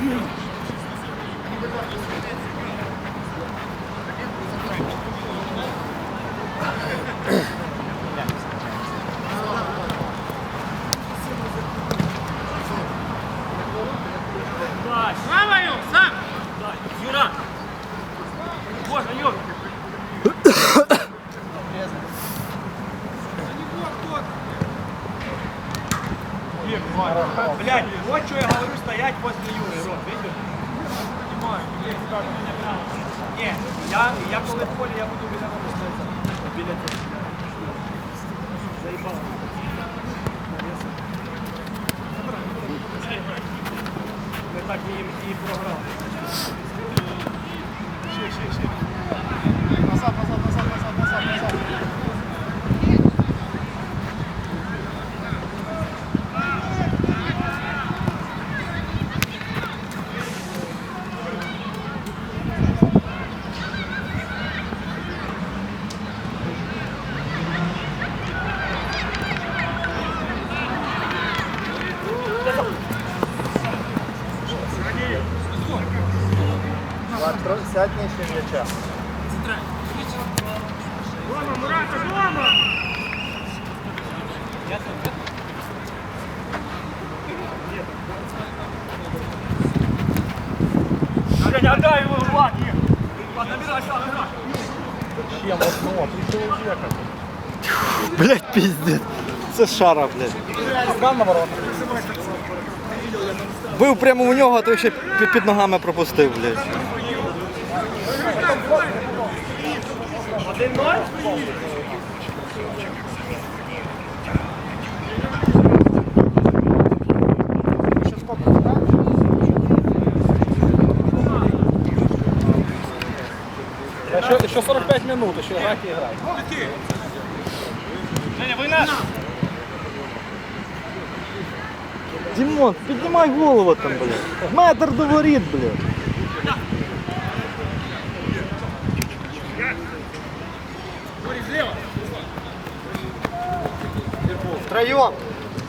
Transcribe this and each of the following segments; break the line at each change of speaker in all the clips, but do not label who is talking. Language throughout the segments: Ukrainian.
Thank you. Говорю, после Юры, Рот, видишь? Ні, я, я коли в полі, я буду біля вас стояти. Біля тебе. Заїбало. Ми так їм і програли.
Назад, Сядь нижче м'яча.
Дома, Мурата! Отдай его, Влад, Ир. Влад, набирай, сам играй.
Чем.
Блять, піздець. Це шара, блядь. Бив прямо у нього, а той ще під, під ногами пропустив, блядь.
Еще, еще 45 минут, еще играть и играть.
Женя, война!
Дімон, піднімай голову там, блядь. Метр до воріт, блядь.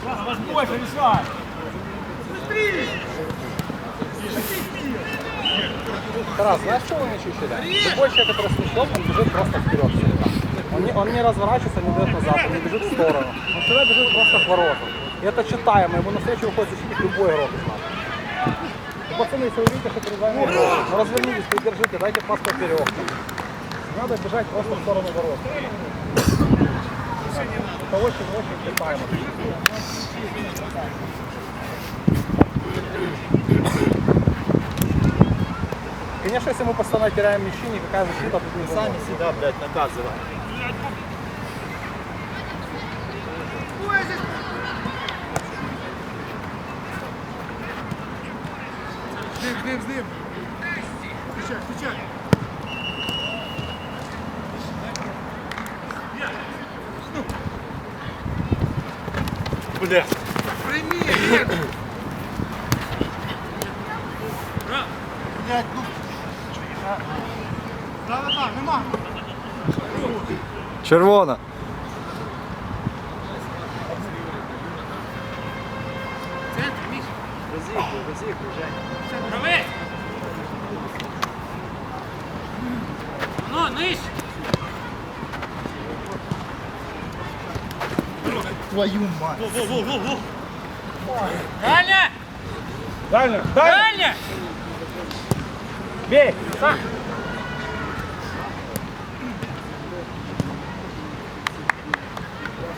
Ладно, вас больше, решай!
Тарас, знаешь, что он еще? Любой человек, который с мячом, он бежит просто вперед всегда. Он не, он не разворачивается, не дает назад, он не бежит в сторону. Он всегда бежит просто к воротам. И это читаемо, ему навстречу выходит защитник любой игрок из нас. Ну, пацаны, если вы видите, что перед вами игрок, ну развернитесь, придержите, дайте пас поперек. Надо бежать просто в сторону ворот по 8 8 читаємо. Конечно, если мы постоянно теряем мячи, никакая защита тут не Сами
себя, блядь, наказываем.
Дым, дым, дым. Включай, включай.
Бля.
Прийми, нет. Блядь, ну. Да, да, да, нема.
Червона.
Центр, Міш.
Правий! Ну, нижче!
Твою мать.
Дальня!
Дальше,
Дальня!
Бей!
Так!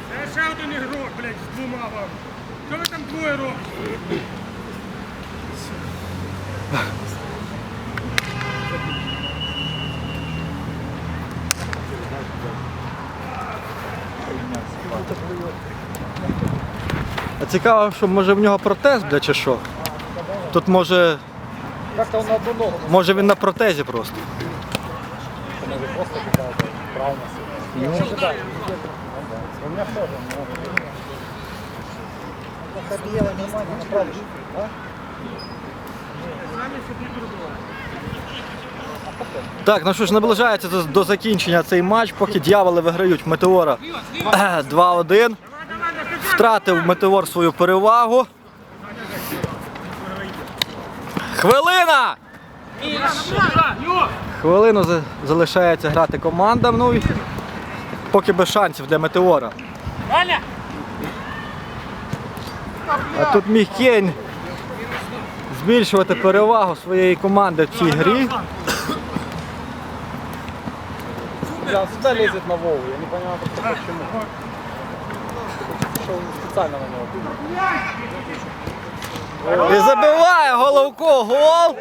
Це ще один ігрок, блядь, з двома вам. Що ви там двоє робите?
А цікаво, що може в нього протез, бля, чи що? Тут може. Може він на протезі просто.
Может, просто какая-то. Ну. У меня тоже. Направишь.
Так, ну що ж, наближається до закінчення цей матч, поки дьяволи виграють Метеора 2-1. Втратив метеор свою перевагу. Хвилина! Хвилину залишається грати командам. Ну поки без шансів для метеора. А тут міг Кейн збільшувати перевагу своєї команди в цій грі.
Он всегда на Вову, я не просто почему. Что он специально на него.
І забиває головко гол.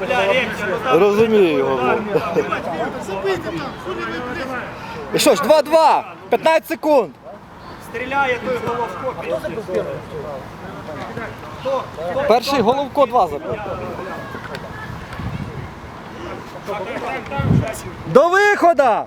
Рекся, ну
Розумію його. І що ж, 2-2. 15 секунд.
стріляє той головко.
Перший головко 2 забив. До виходу!